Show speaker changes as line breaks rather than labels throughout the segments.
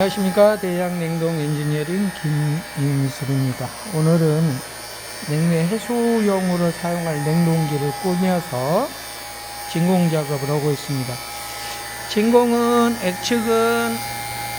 안녕하십니까. 대양냉동 엔지니어링 김인숙입니다. 오늘은 냉매 해소용으로 사용할 냉동기를 꾸며서 진공 작업을 하고 있습니다. 진공은 액측은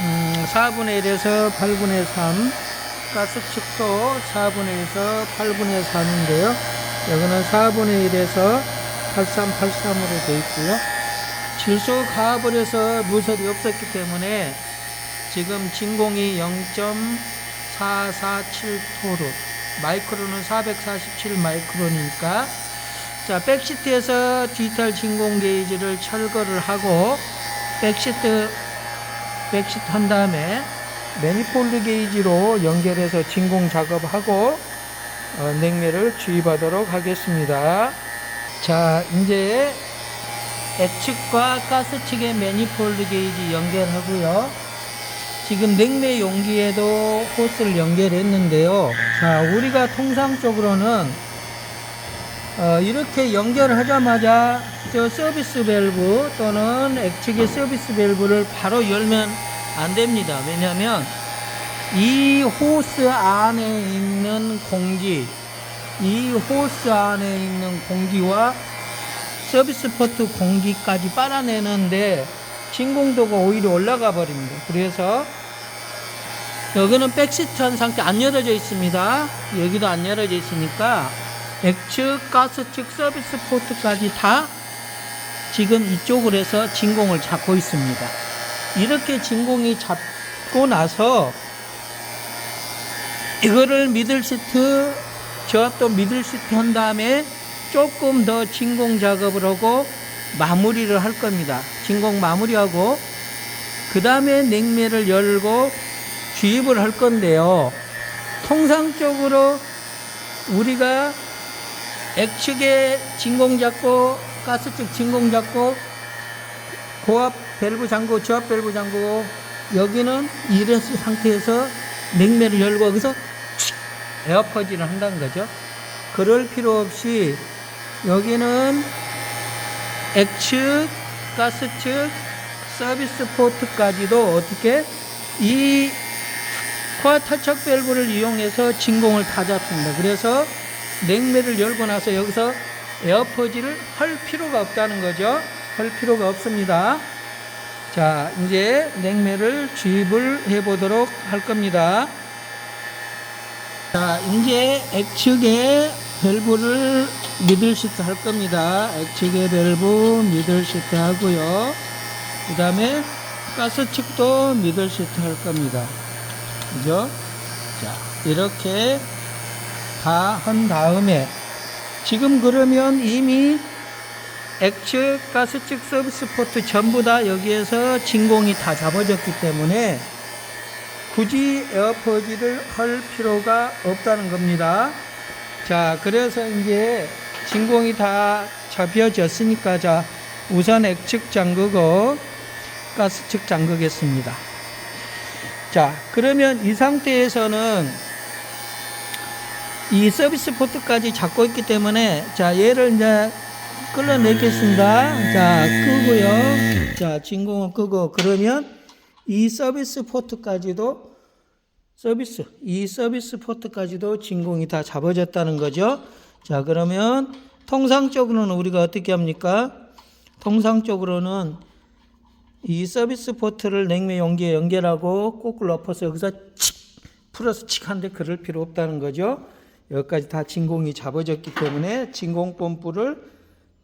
음, 4분의 1에서 8분의 3 가스측도 4분의 1에서 8분의 3인데요. 여기는 4분의 1에서 8383으로 되어 있고요. 질소 가압을 해서 누설이 없었기 때문에 지금 진공이 0.447토르 마이크로는 447 마이크로니까 자 백시트에서 디지털 진공 게이지를 철거를 하고 백시트 백시트 한 다음에 매니폴드 게이지로 연결해서 진공 작업하고 어, 냉매를 주입하도록 하겠습니다. 자 이제 액측과 가스측의 매니폴드 게이지 연결하고요. 지금 냉매 용기에도 호스를 연결했는데요. 자, 우리가 통상적으로는 어, 이렇게 연결하자마자 저 서비스 밸브 또는 액측의 서비스 밸브를 바로 열면 안 됩니다. 왜냐하면 이 호스 안에 있는 공기, 이 호스 안에 있는 공기와 서비스 포트 공기까지 빨아내는데 진공도가 오히려 올라가 버립니다. 그래서 여기는 백시트 한 상태 안 열어져 있습니다. 여기도 안 열어져 있으니까 액측, 가스측, 서비스 포트까지 다 지금 이쪽으로 해서 진공을 잡고 있습니다. 이렇게 진공이 잡고 나서 이거를 미들 시트, 저또 미들 시트 한 다음에 조금 더 진공 작업을 하고 마무리를 할 겁니다. 진공 마무리하고 그 다음에 냉매를 열고 주입을 할 건데요. 통상적으로 우리가 액측에 진공 잡고 가스 측 진공 잡고 고압 밸브 잠그고 저압 밸브 잠그고 여기는 이레스 상태에서 냉매를 열고 여기서 에어 퍼지를 한다는 거죠. 그럴 필요 없이 여기는 액측, 가스 측, 서비스 포트까지도 어떻게 이 코어 탈착 밸브를 이용해서 진공을 다 잡습니다. 그래서 냉매를 열고 나서 여기서 에어퍼지를 할 필요가 없다는 거죠. 할 필요가 없습니다. 자, 이제 냉매를 주입을 해 보도록 할 겁니다. 자, 이제 액측에 밸브를 미들 시트 할 겁니다. 액측의 밸브 미들 시트 하고요. 그 다음에 가스 측도 미들 시트 할 겁니다. 그죠? 자, 이렇게 다 한 다음에 지금 그러면 이미 액측, 가스측, 서비스 포트 전부 다 여기에서 진공이 다 잡아졌기 때문에 굳이 에어퍼지를 할 필요가 없다는 겁니다. 자, 그래서 이제 진공이 다 잡혀졌으니까 자, 우선 액측 잠그고 가스 측 잠그겠습니다. 자, 그러면 이 상태에서는 이 서비스 포트까지 잡고 있기 때문에 자, 얘를 이제 끌어내겠습니다. 자, 끄고요. 자, 진공을 끄고 그러면 이 서비스 포트까지도 서비스, 이 서비스 포트까지도 진공이 다 잡아졌다는 거죠. 자, 그러면 통상적으로는 우리가 어떻게 합니까? 통상적으로는 이 서비스 포트를 냉매 용기에 연결하고 거꾸로 엎어서 여기서 칙 플러스 칙 한데 그럴 필요 없다는 거죠. 여기까지 다 진공이 잡아졌기 때문에 진공 펌프를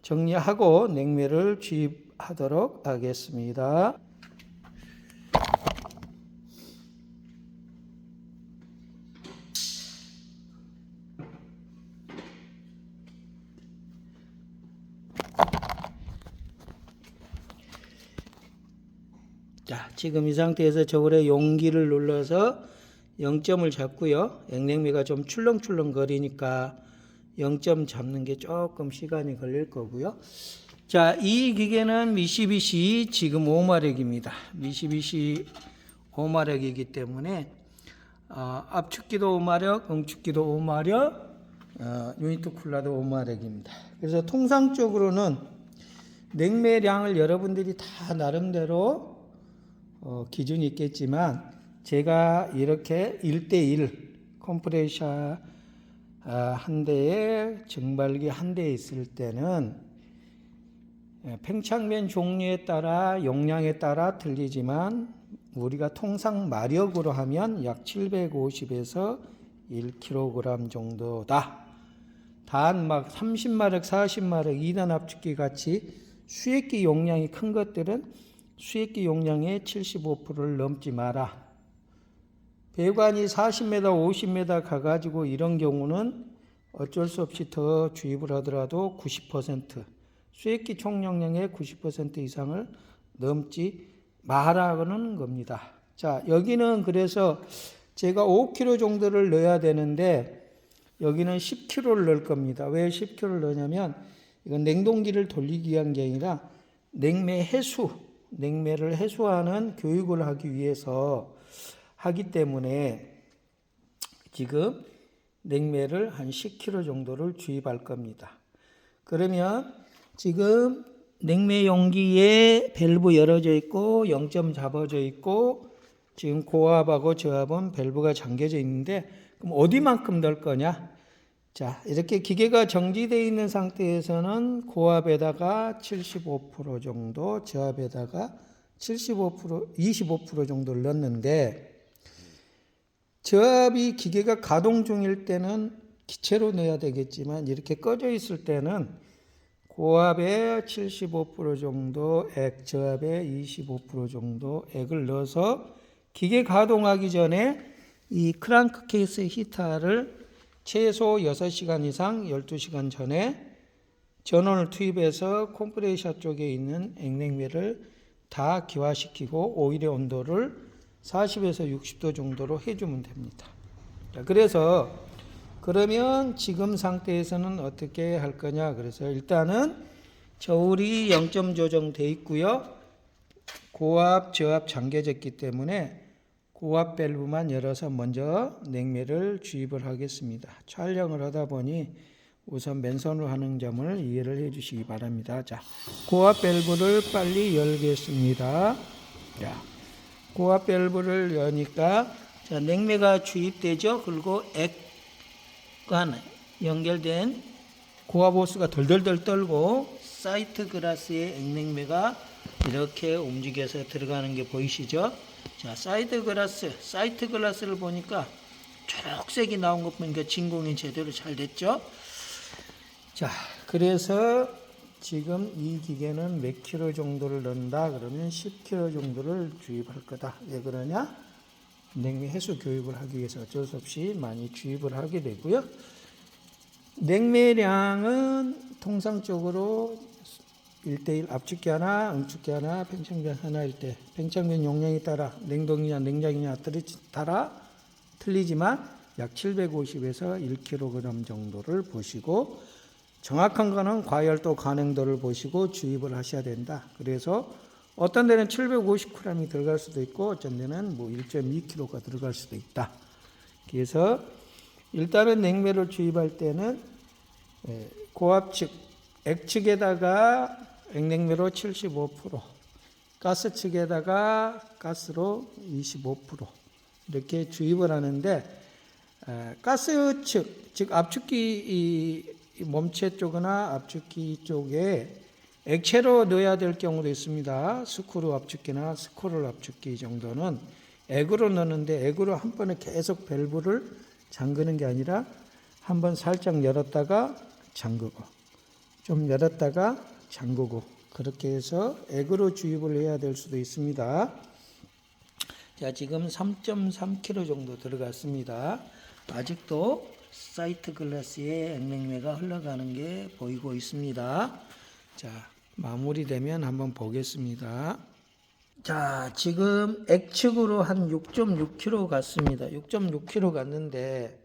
정리하고 냉매를 주입하도록 하겠습니다. 자, 지금 이 상태에서 저울에 용기를 눌러서 0점을 잡고요. 액냉미가 좀 출렁출렁 거리니까 0점 잡는 게 조금 시간이 걸릴 거고요. 자, 이 기계는 미시비시 지금 5마력입니다. 미시비시 5마력이기 때문에 어, 압축기도 5마력, 응축기도 5마력, 어, 유니트 쿨러도 5마력입니다. 그래서 통상적으로는 냉매량을 여러분들이 다 나름대로 어, 기준이 있겠지만 제가 이렇게 1대1 컴프레셔 아, 한 대에 증발기 한 대에 있을 때는 예, 팽창면 종류에 따라 용량에 따라 틀리지만 우리가 통상 마력으로 하면 약 750에서 1kg 정도다. 단 막 30마력, 40마력 2단 압축기 같이 수액기 용량이 큰 것들은 수액기 용량의 75%를 넘지 마라. 배관이 40m, 50m 가가지고 이런 경우는 어쩔 수 없이 더 주입을 하더라도 90% 수액기 총 용량의 90% 이상을 넘지 말라는 겁니다. 자, 여기는 그래서 제가 5kg 정도를 넣어야 되는데 여기는 10kg를 넣을 겁니다. 왜 10kg를 넣냐면 이건 냉동기를 돌리기 위한 게 아니라 냉매 해수, 냉매를 해소하는 교육을 하기 위해서 하기 때문에 지금 냉매를 한 10kg 정도를 주입할 겁니다. 그러면 지금 냉매 용기에 밸브 열어져 있고 0점 잡아져 있고 지금 고압하고 저압은 밸브가 잠겨져 있는데 그럼 어디만큼 넣을 거냐? 자, 이렇게 기계가 정지되어 있는 상태에서는 고압에다가 75% 정도, 저압에다가 75%, 25% 정도를 넣는데 저압이 기계가 가동 중일 때는 기체로 넣어야 되겠지만 이렇게 꺼져 있을 때는 고압에 75% 정도 액, 저압에 25% 정도 액을 넣어서 기계 가동하기 전에 이 크랑크 케이스 히터를 최소 6시간 이상 12시간 전에 전원을 투입해서 컴프레셔 쪽에 있는 액냉매를 다 기화시키고 오일의 온도를 40에서 60도 정도로 해주면 됩니다. 자, 그래서 그러면 지금 상태에서는 어떻게 할 거냐? 그래서 일단은 저울이 0점 조정돼 있고요. 고압, 저압 잠겨졌기 때문에 고압 밸브만 열어서 먼저 냉매를 주입을 하겠습니다. 촬영을 하다 보니 우선 맨손으로 하는 점을 이해를 해 주시기 바랍니다. 자, 고압 밸브를 빨리 열겠습니다. 자, 고압 밸브를 여니까 자, 냉매가 주입되죠. 그리고 액관 연결된 고압 호스가 덜덜덜 떨고 사이트 그라스의 액냉매가 이렇게 움직여서 들어가는 게 보이시죠? 자, 사이드 글라스, 사이트 글라스를 보니까 초록색이 나온 것 보니까 진공이 제대로 잘 됐죠? 자, 그래서 지금 이 기계는 몇 킬로 정도를 넣는다 그러면 10킬로 정도를 주입할 거다. 왜 그러냐? 냉매 해수 교육을 하기 위해서 어쩔 수 없이 많이 주입을 하게 되고요. 냉매량은 통상적으로 1대1 압축기 하나, 응축기 하나, 팽창변 하나일 때 팽창변 용량에 따라 냉동이냐 냉장이냐 따라 틀리지만 약 750에서 1kg 정도를 보시고 정확한 거는 과열도 간행도를 보시고 주입을 하셔야 된다. 그래서 어떤 데는 750g이 들어갈 수도 있고 어떤 데는 뭐 1.2kg가 들어갈 수도 있다. 그래서 일단은 냉매를 주입할 때는 예, 고압 측, 액측에다가 액냉매로 75%, 가스 측에다가 가스로 25% 이렇게 주입을 하는데 가스 측, 즉 압축기 이 몸체 쪽이나 압축기 쪽에 액체로 넣어야 될 경우도 있습니다. 스크루 압축기나 스크롤 압축기 정도는 액으로 넣는데 액으로 한 번에 계속 밸브를 잠그는 게 아니라 한 번 살짝 열었다가 잠그고 좀 열었다가 잠그고 그렇게 해서 액으로 주입을 해야 될 수도 있습니다. 자, 지금 3.3kg 정도 들어갔습니다. 아직도 사이트 글라스에 액냉매가 흘러가는 게 보이고 있습니다. 자, 마무리되면 한번 보겠습니다. 자, 지금 액측으로 한 6.6kg 갔습니다. 6.6kg 갔는데,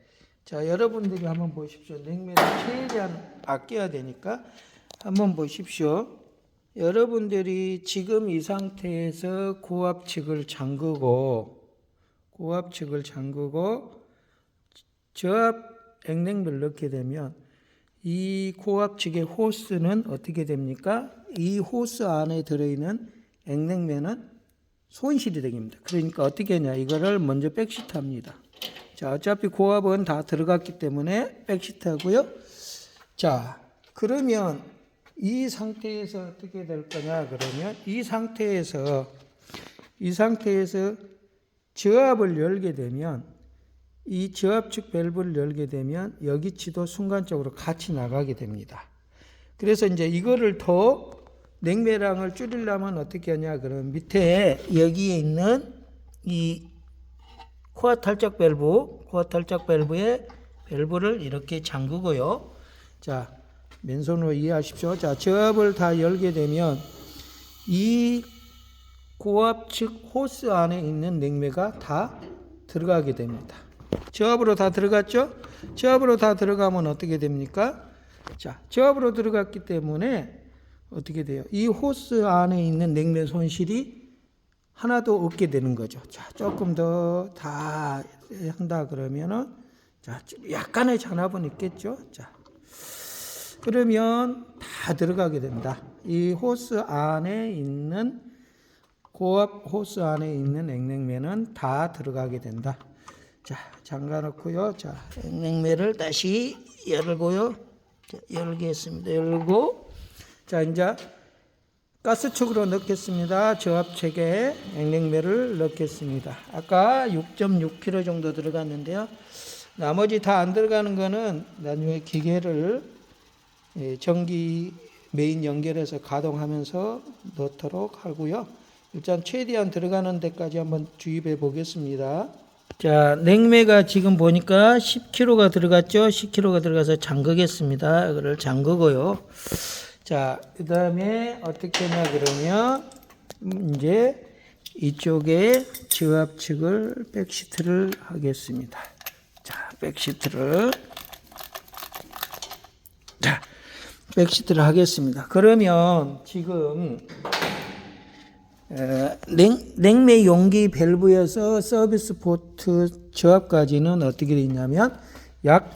자, 여러분들이 한번 보십시오. 냉매를 최대한 아껴야 되니까 한번 보십시오. 여러분들이 지금 이 상태에서 고압측을 잠그고 고압측을 잠그고 저압 액냉매를 넣게 되면 이 고압측의 호스는 어떻게 됩니까? 이 호스 안에 들어있는 액냉매는 손실이 되겠습니다. 그러니까 어떻게 하냐 이거를 먼저 백시트 합니다. 자 어차피 고압은 다 들어갔기 때문에 백시트 하고요. 자 그러면 이 상태에서 어떻게 될 거냐 그러면 이 상태에서 이 상태에서 저압을 열게 되면 이 저압측 밸브를 열게 되면 여기치도 순간적으로 같이 나가게 됩니다. 그래서 이제 이거를 더 냉매량을 줄이려면 어떻게 하냐 그러면 밑에 여기에 있는 이 코어 탈착 밸브, 코어 탈착 밸브의 밸브를 이렇게 잠그고요. 자, 맨손으로 이해하십시오. 자, 저압을 다 열게 되면 이 고압 측 호스 안에 있는 냉매가 다 들어가게 됩니다. 저압으로 다 들어갔죠? 저압으로 다 들어가면 어떻게 됩니까? 자, 저압으로 들어갔기 때문에 어떻게 돼요? 이 호스 안에 있는 냉매 손실이 하나도 없게 되는 거죠. 자, 조금 더 다 한다 그러면은 자, 약간의 잔압은 있겠죠. 자, 그러면 다 들어가게 됩니다. 이 호스 안에 있는 고압 호스 안에 있는 냉냉매는 다 들어가게 된다. 자, 잠가 놓고요. 자, 냉냉매를 다시 열고요. 자, 열겠습니다. 열고 자, 이제 가스축으로 넣겠습니다. 저압책에 냉냉매를 넣겠습니다. 아까 6.6kg 정도 들어갔는데요. 나머지 다 안 들어가는 거는 나중에 기계를 예, 전기 메인 연결해서 가동하면서 넣도록 하고요. 일단 최대한 들어가는 데까지 한번 주입해 보겠습니다. 자, 냉매가 지금 보니까 10kg가 들어갔죠. 10kg가 들어가서 잠그겠습니다. 이거를 잠그고요. 자, 그 다음에 어떻게 하냐 그러면 음, 이제 이쪽에 저압측을 백시트를 하겠습니다. 자, 백시트를 자, 백시트를 하겠습니다. 그러면 지금 에, 냉, 냉매 용기 밸브에서 서비스 포트 저압까지는 어떻게 되어 있냐면 약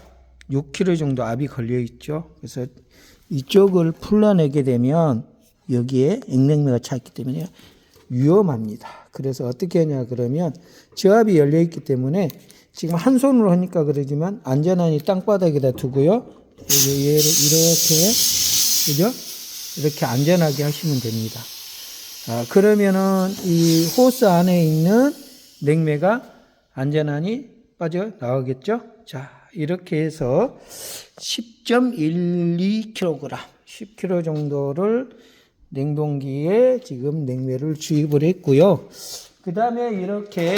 6kg 정도 압이 걸려 있죠. 그래서 이쪽을 풀러내게 되면 여기에 액냉매가 차 있기 때문에 위험합니다. 그래서 어떻게 하냐 그러면 저압이 열려 있기 때문에 지금 한 손으로 하니까 그러지만 안전하니 땅바닥에다 두고요. 얘를 이렇게 그죠? 이렇게 안전하게 하시면 됩니다. 아, 그러면은 이 호스 안에 있는 냉매가 안전하니 빠져 나오겠죠? 자, 이렇게 해서 10.12kg, 10kg 정도를 냉동기에 지금 냉매를 주입을 했고요. 그 다음에 이렇게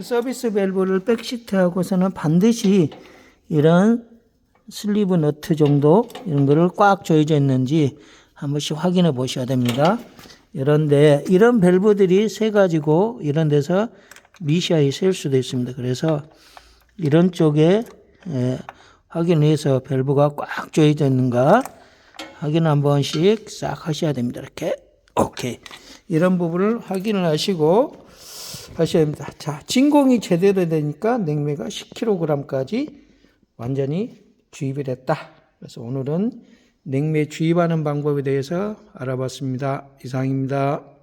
서비스 밸브를 백시트하고서는 반드시 이런 슬리브 너트 정도 이런 거를 꽉 조여져 있는지 한 번씩 확인해 보셔야 됩니다. 이런데 이런 밸브들이 세 가지고 이런 데서 미시아이 셀 수도 있습니다. 그래서 이런 쪽에 예, 확인해서 밸브가 꽉 조여져 있는가 확인 한 번씩 싹 하셔야 됩니다. 이렇게 오케이 이런 부분을 확인을 하시고 하셔야 됩니다. 자 진공이 제대로 되니까 냉매가 10kg까지 완전히 주입이 됐다. 그래서 오늘은 냉매 주입하는 방법에 대해서 알아봤습니다. 이상입니다.